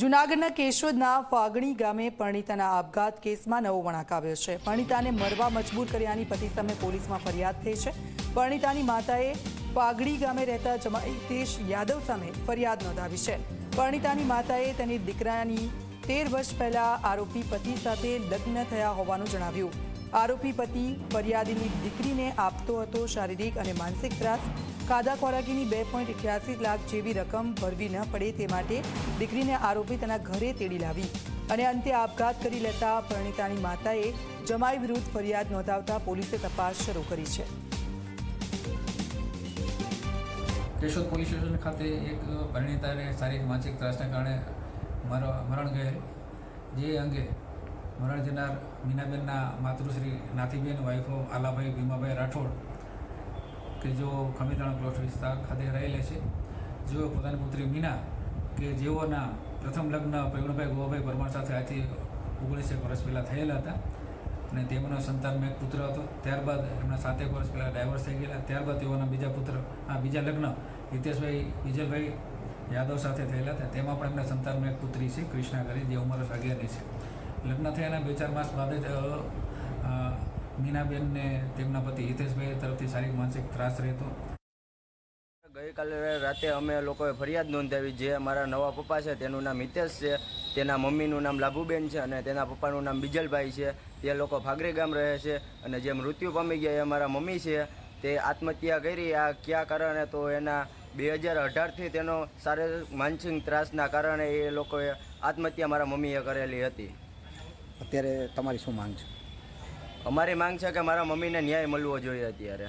જૂનાગઢના કેશોદના ફાગણી ગામે પરણિતાના આપઘાત કેસમાં નવો વળાંક આવ્યો છે. પરણિતાને મરવા મજબૂર કર્યાની પતિ સામે પોલીસમાં ફરિયાદ થઈ છે. પરણિતાની માતાએ પાઘડી ગામે રહેતા જમાઈ હિતેશ યાદવ સામે ફરિયાદ નોંધાવી છે. પરણિતાની માતાએ તેની દીકરાની તેર વર્ષ પહેલા આરોપી પતિ સાથે લગ્ન થયા હોવાનું જણાવ્યું. આરોપી પતિ ફરિયાદીની દીકરીને આપતો હતો શારીરિક અને માનસિક ત્રાસ. કાદા ખોરાકીની બે પોઈન્ટ અઠ્યાસી લાખ જેવી રકમ ભરવી ન પડે તે માટે દીકરીને આરોપી તેના ઘરે તેડી લાવી અને અંતે આપઘાત કરી લેતા પરણિતાની માતાએ જમાઈ વિરુદ્ધ ફરિયાદ નોંધાવતા પોલીસે તપાસ શરૂ કરી છે. કેશોદ પોલીસ સ્ટેશન ખાતે એક પરિણીતાને શારીરિક માનસિક ત્રાસને કારણે મરણ ગયેલ. જે અંગે મરણ જનાર મીનાબેનના માતૃશ્રી નાથીબેન વાઇફો આલાભાઈ ભીમાભાઈ રાઠોડ, કે જેઓ ખમીદાણા પ્લોટ વિસ્તાર ખાતે રહેલે છે. જેઓ પોતાની પુત્રી મીના, કે જેઓના પ્રથમ લગ્ન પ્રવીણભાઈ ગોવાભાઈ પરમાર સાથે આજથી ઓગણીસેક વર્ષ પહેલાં થયેલા હતા. અને તેમનો સંતાનમાં એક પુત્ર હતો. ત્યારબાદ એમના સાતેક વર્ષ પહેલાં ડાયવર્સ થઈ ગયેલા. ત્યારબાદ તેઓના બીજા પુત્ર, આ બીજા લગ્ન હિતેશભાઈ વિજયભાઈ યાદવ સાથે થયેલા હતા. તેમાં પણ એમના સંતાનમાં એક પુત્રી છે કૃષ્ણા કરી જે ઉંમર અગિયારની છે. લગ્ન થયાના બે ચાર માસ બાદ જ મીનાબેનને તેમના પતિ હિતેશભાઈ તરફથી શારીરિક માનસિક ત્રાસ રહેતો. ગઈકાલે રાતે અમે લોકોએ ફરિયાદ નોંધાવી જે અમારા નવા પપ્પા છે, તેનું નામ હિતેશ છે, તેના મમ્મીનું નામ લાભુબેન છે અને તેના પપ્પાનું નામ બીજલભાઈ છે. તે લોકો ફાગરી ગામ રહે છે અને જે મૃત્યુ પામી ગયા એ અમારા મમ્મી છે. તે આત્મહત્યા કરી, આ કયા કારણે? તો એના બે હજાર અઢારથી તેનો શારીરિક, માનસિક ત્રાસના કારણે એ લોકોએ આત્મહત્યા મારા મમ્મીએ કરેલી હતી. અત્યારે તમારી શું માંગ છે? અમારી માંગ છે કે મારા મમ્મીને ન્યાય મળવો જોઈએ અત્યારે.